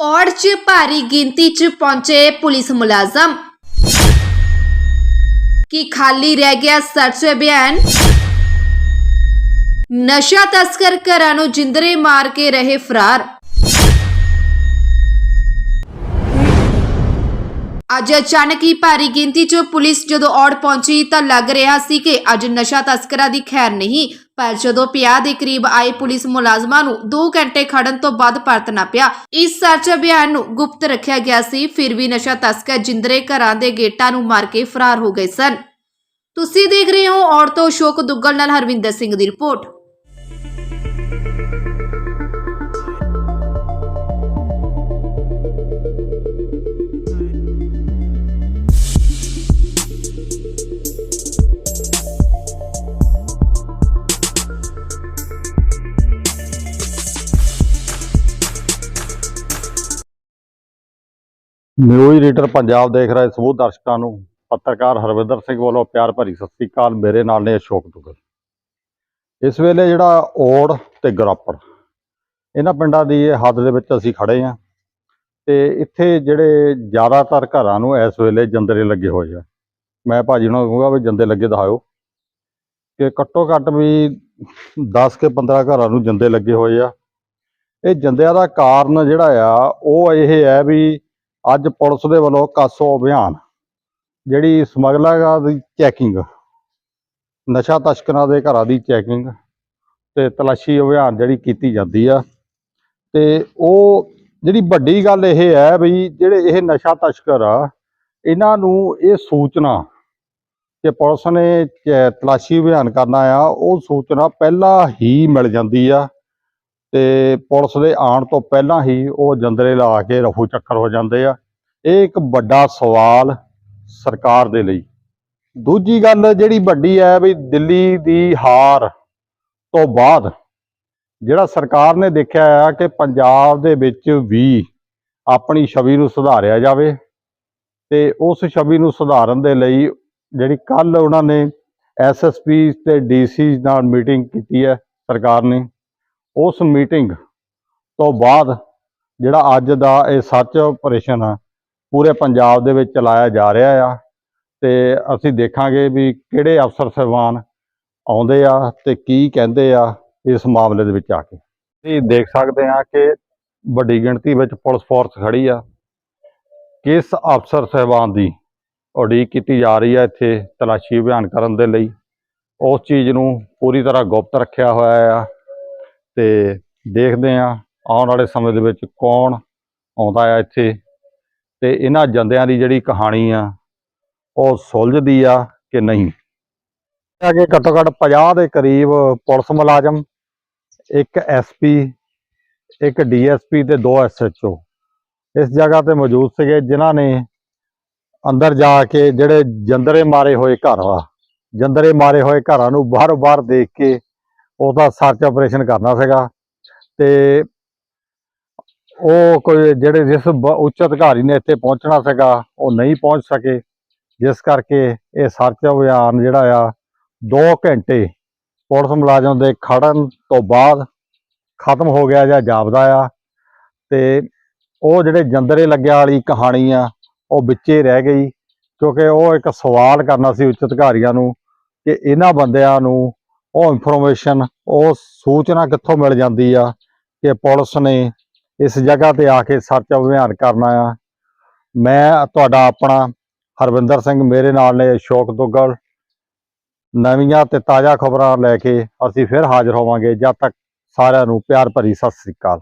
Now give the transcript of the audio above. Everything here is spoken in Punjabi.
ਔੜ 'ਚ ਭਾਰੀ ਗਿਣਤੀ 'ਚ ਪਹੁੰਚੇ ਪੁਲਿਸ ਮੁਲਾਜ਼ਮ। ਕੀ ਖਾਲੀ ਰਹਿ ਗਿਆ ਸਰਚ ਅਭਿਆਨ? ਨਸ਼ਾ ਤਸਕਰ ਘਰਾਂ ਨੂੰ ਜਿੰਦਰੇ ਮਾਰ ਕੇ ਰਹੇ ਫਰਾਰ। ਅੱਜ ਅਚਾਨਕ ਹੀ ਭਾਰੀ ਗਿਣਤੀ 'ਚ ਪੁਲਿਸ ਜਦੋਂ ਔੜ ਪਹੁੰਚੀ ਤਾਂ ਲੱਗ ਰਿਹਾ ਸੀ ਕਿ ਅੱਜ ਨਸ਼ਾ ਤਸਕਰਾਂ ਦੀ ਖੈਰ ਨਹੀਂ, ਪਰ ਜਦੋਂ ਪਿਆ ਦੇ ਕਰੀਬ ਆਏ ਪੁਲਿਸ ਮੁਲਾਜ਼ਮਾਂ ਨੂੰ 2 ਘੰਟੇ ਖੜਨ ਤੋਂ ਬਾਅਦ ਪਰਤਣਾ ਪਿਆ। ਇਸ ਸਰਚ ਅਭਿਆਨ ਨੂੰ ਗੁਪਤ ਰੱਖਿਆ ਗਿਆ ਸੀ, ਫਿਰ ਵੀ ਨਸ਼ਾ ਤਸਕਰ ਜਿੰਦਰੇ ਘਰਾਂ ਦੇ ਗੇਟਾਂ ਨੂੰ ਮਾਰ ਕੇ ਫਰਾਰ ਹੋ ਗਏ ਸਨ। ਤੁਸੀਂ ਦੇਖ ਰਹੇ ਹੋ ਔੜ ਤੋਂ ਅਸ਼ੋਕ ਦੁੱਗਲ ਨਾਲ ਹਰਵਿੰਦਰ ਸਿੰਘ ਦੀ ਰਿਪੋਰਟ। ਨਿਊਜ਼ ਰੀਡਰ ਪੰਜਾਬ ਦੇਖ ਰਹੇ ਸਮੂਹ ਦਰਸ਼ਕਾਂ ਨੂੰ, ਪੱਤਰਕਾਰ ਹਰਵਿੰਦਰ ਸਿੰਘ ਵੱਲੋਂ ਪਿਆਰ ਭਰੀ ਸਤਿ ਸ੍ਰੀ ਅਕਾਲ, ਮੇਰੇ ਨਾਲ ਨੇ ਅਸ਼ੋਕ ਦੁਗਲ ਇਸ ਵੇਲੇ ਜਿਹੜਾ ਔੜ ਤੇ ਗਰਾਪਰ ਇਹਨਾਂ ਪਿੰਡਾਂ ਦੀ ਇਹ ਹੱਦ ਦੇ ਵਿੱਚ ਅਸੀਂ ਖੜੇ ਹਾਂ ਤੇ ਇੱਥੇ ਜਿਹੜੇ ਜ਼ਿਆਦਾਤਰ ਘਰਾਂ ਨੂੰ ਇਸ ਵੇਲੇ ਜੰਦਰੇ ਲੱਗੇ ਹੋਏ ਆ। ਮੈਂ ਭਾਜੀ ਨੂੰ ਕਹੂੰਗਾ ਵੀ ਜੰਦੇ ਲੱਗੇ ਦਿਖਾਓ ਕਿ ਘੱਟੋ ਘੱਟ ਵੀ 10 ਕੇ 15 ਘਰਾਂ ਨੂੰ ਜੰਦੇ ਲੱਗੇ ਹੋਏ ਆ। ਇਹ ਜੰਦਿਆਂ ਦਾ ਕਾਰਨ ਜਿਹੜਾ ਆ, ਉਹ ਇਹ ਹੈ ਵੀ ਅੱਜ ਪੁਲਿਸ ਦੇ ਵੱਲੋਂ ਕਾਸੋ ਅਭਿਆਨ ਜਿਹੜੀ ਸਮਗਲਰਾਂ ਦੀ ਚੈਕਿੰਗ ਨਸ਼ਾ ਤਸਕਰਾਂ ਦੇ ਘਰਾਂ ਦੀ ਚੈਕਿੰਗ ਤੇ ਤਲਾਸ਼ੀ ਅਭਿਆਨ ਜਿਹੜੀ ਕੀਤੀ ਜਾਂਦੀ ਆ। ਤੇ ਉਹ ਜਿਹੜੀ ਵੱਡੀ ਗੱਲ ਇਹ ਹੈ ਵੀ ਜਿਹੜੇ ਇਹ ਨਸ਼ਾ ਤਸਕਰ ਆ, ਇਹਨਾਂ ਨੂੰ ਇਹ ਸੂਚਨਾ ਕਿ ਪੁਲਿਸ ਨੇ ਚ- ਤਲਾਸ਼ੀ ਅਭਿਆਨ ਕਰਨਾ ਆ, ਉਹ ਸੂਚਨਾ ਪਹਿਲਾਂ ਹੀ ਮਿਲ ਜਾਂਦੀ ਆ। ਤੇ ਪੁਲਿਸ ਦੇ ਆਉਣ ਤੋਂ ਪਹਿਲਾਂ ਹੀ ਉਹ ਜੰਦਰੇ ਲਾ ਕੇ ਰਫੂ ਚੱਕਰ ਹੋ ਜਾਂਦੇ ਆ। ਇਹ ਇੱਕ ਵੱਡਾ ਸਵਾਲ ਸਰਕਾਰ ਦੇ ਲਈ। ਦੂਜੀ ਗੱਲ ਜਿਹੜੀ ਵੱਡੀ ਹੈ ਵੀ ਦਿੱਲੀ ਦੀ ਹਾਰ ਤੋਂ ਬਾਅਦ ਜਿਹੜਾ ਸਰਕਾਰ ਨੇ ਦੇਖਿਆ ਆ ਕਿ ਪੰਜਾਬ ਦੇ ਵਿੱਚ ਵੀ ਆਪਣੀ ਛਵੀ ਨੂੰ ਸੁਧਾਰਿਆ ਜਾਵੇ ਤੇ ਉਸ ਛਵੀ ਨੂੰ ਸੁਧਾਰਨ ਦੇ ਲਈ ਜਿਹੜੀ ਕੱਲ ਉਹਨਾਂ ਨੇ ਐਸਐਸਪੀ ਤੇ ਡੀਸੀ ਨਾਲ ਮੀਟਿੰਗ ਕੀਤੀ ਹੈ ਸਰਕਾਰ ਨੇ। ਉਸ ਮੀਟਿੰਗ ਤੋਂ ਬਾਅਦ ਜਿਹੜਾ ਅੱਜ ਦਾ ਇਹ ਸਰਚ ਆਪਰੇਸ਼ਨ ਆ, ਪੂਰੇ ਪੰਜਾਬ ਦੇ ਵਿੱਚ ਚਲਾਇਆ ਜਾ ਰਿਹਾ ਆ ਤੇ ਅਸੀਂ ਦੇਖਾਂਗੇ ਵੀ ਕਿਹੜੇ ਅਫਸਰ ਸਾਹਿਬਾਨ ਆਉਂਦੇ ਆ ਤੇ ਕੀ ਕਹਿੰਦੇ ਆ ਇਸ ਮਾਮਲੇ ਦੇ ਵਿੱਚ ਆ ਕੇ। ਅਸੀਂ ਦੇਖ ਸਕਦੇ ਆ ਕਿ ਵੱਡੀ ਗਿਣਤੀ ਵਿੱਚ ਪੁਲਿਸ ਫੋਰਸ ਖੜੀ ਆ। ਕਿਸ ਅਫਸਰ ਸਾਹਿਬਾਨ ਦੀ ਉਡੀਕ ਕੀਤੀ ਜਾ ਰਹੀ ਹੈ ਇੱਥੇ ਤਲਾਸ਼ੀ ਅਭਿਆਨ ਕਰਨ ਦੇ ਲਈ? ਉਸ ਚੀਜ਼ ਨੂੰ ਪੂਰੀ ਤਰ੍ਹਾਂ ਗੁਪਤ ਰੱਖਿਆ ਹੋਇਆ ਆ। ਤੇ ਦੇਖਦੇ ਆ ਆਉਣ ਵਾਲੇ ਸਮੇਂ ਦੇ ਵਿੱਚ ਕੌਣ ਆਉਂਦਾ ਆ ਇੱਥੇ। ਤੇ ਇਹਨਾਂ ਜੰਦਿਆਂ ਦੀ ਜਿਹੜੀ ਕਹਾਣੀ ਆ, ਉਹ ਸੁਲਝਦੀ ਆ ਕਿ ਨਹੀਂ? ਅੱਗੇ ਘੱਟੋ ਘੱਟ 50 ਦੇ ਕਰੀਬ ਪੁਲਿਸ ਮੁਲਾਜ਼ਮ, ਇੱਕ ਐਸਪੀ ਇੱਕ ਡੀਐਸਪੀ ਤੇ ਦੋ ਐਸਐਚਓ ਇਸ ਜਗ੍ਹਾ ਤੇ ਮੌਜੂਦ ਸੀਗੇ, ਜਿਨ੍ਹਾਂ ਨੇ ਅੰਦਰ ਜਾ ਕੇ ਜਿਹੜੇ ਜੰਦਰੇ ਮਾਰੇ ਹੋਏ ਘਰ ਆ, ਜੰਦਰੇ ਮਾਰੇ ਹੋਏ ਘਰਾਂ ਨੂੰ ਬਾਹਰੋਂ ਬਾਹਰ ਦੇਖ ਕੇ ਉਹਦਾ ਸਰਚ ਆਪਰੇਸ਼ਨ ਕਰਨਾ ਸੀਗਾ ਤੇ ਉਹ ਕੋਈ ਜਿਹੜੇ ਜਿਸ ਬ- ਉੱਚ ਅਧਿਕਾਰੀ ਨੇ ਇੱਥੇ ਪਹੁੰਚਣਾ ਸੀਗਾ, ਉਹ ਨਹੀਂ ਪਹੁੰਚ ਸਕੇ। ਜਿਸ ਕਰਕੇ ਇਹ ਸਰਚ ਅਭਿਆਨ ਜਿਹੜਾ ਆ 2 ਘੰਟੇ ਪੁਲਿਸ ਮੁਲਾਜ਼ਮ ਦੇ ਖੜਨ ਤੋਂ ਬਾਅਦ ਖਤਮ ਹੋ ਗਿਆ ਜਾਂ ਜਾਪਦਾ ਆ। ਤੇ ਉਹ ਜਿਹੜੇ ਜੰਦਰੇ ਲੱਗਿਆ ਵਾਲੀ ਕਹਾਣੀ ਆ, ਉਹ ਵਿੱਚੇ ਰਹਿ ਗਈ, ਕਿਉਂਕਿ ਉਹ ਇੱਕ ਸਵਾਲ ਕਰਨਾ ਸੀ ਉੱਚ ਅਧਿਕਾਰੀਆਂ ਨੂੰ ਕਿ ਇਹਨਾਂ ਬੰਦਿਆਂ ਨੂੰ ਉਹ ਇਨਫੋਰਮੇਸ਼ਨ ਉਹ ਸੂਚਨਾ ਕਿੱਥੋਂ ਮਿਲ ਜਾਂਦੀ ਆ ਕਿ ਪੁਲਿਸ ਨੇ ਇਸ ਜਗ੍ਹਾ ਤੇ ਆ ਕੇ ਸਰਚ ਅਭਿਆਨ ਕਰਨਾ ਆ। ਮੈਂ ਤੁਹਾਡਾ ਆਪਣਾ ਹਰਵਿੰਦਰ ਸਿੰਘ ਮੇਰੇ ਨਾਲ ਨੇ ਅਸ਼ੋਕ ਦੁੱਗਲ। ਨਵੀਆਂ ਤੇ ਤਾਜ਼ਾ ਖਬਰਾਂ ਲੈ ਕੇ ਅਸੀਂ ਫਿਰ ਹਾਜ਼ਰ ਹੋਵਾਂਗੇ। ਜਦ ਤੱਕ ਸਾਰਿਆਂ ਨੂੰ ਪਿਆਰ ਭਰੀ ਸਤਿ ਸ੍ਰੀ ਅਕਾਲ।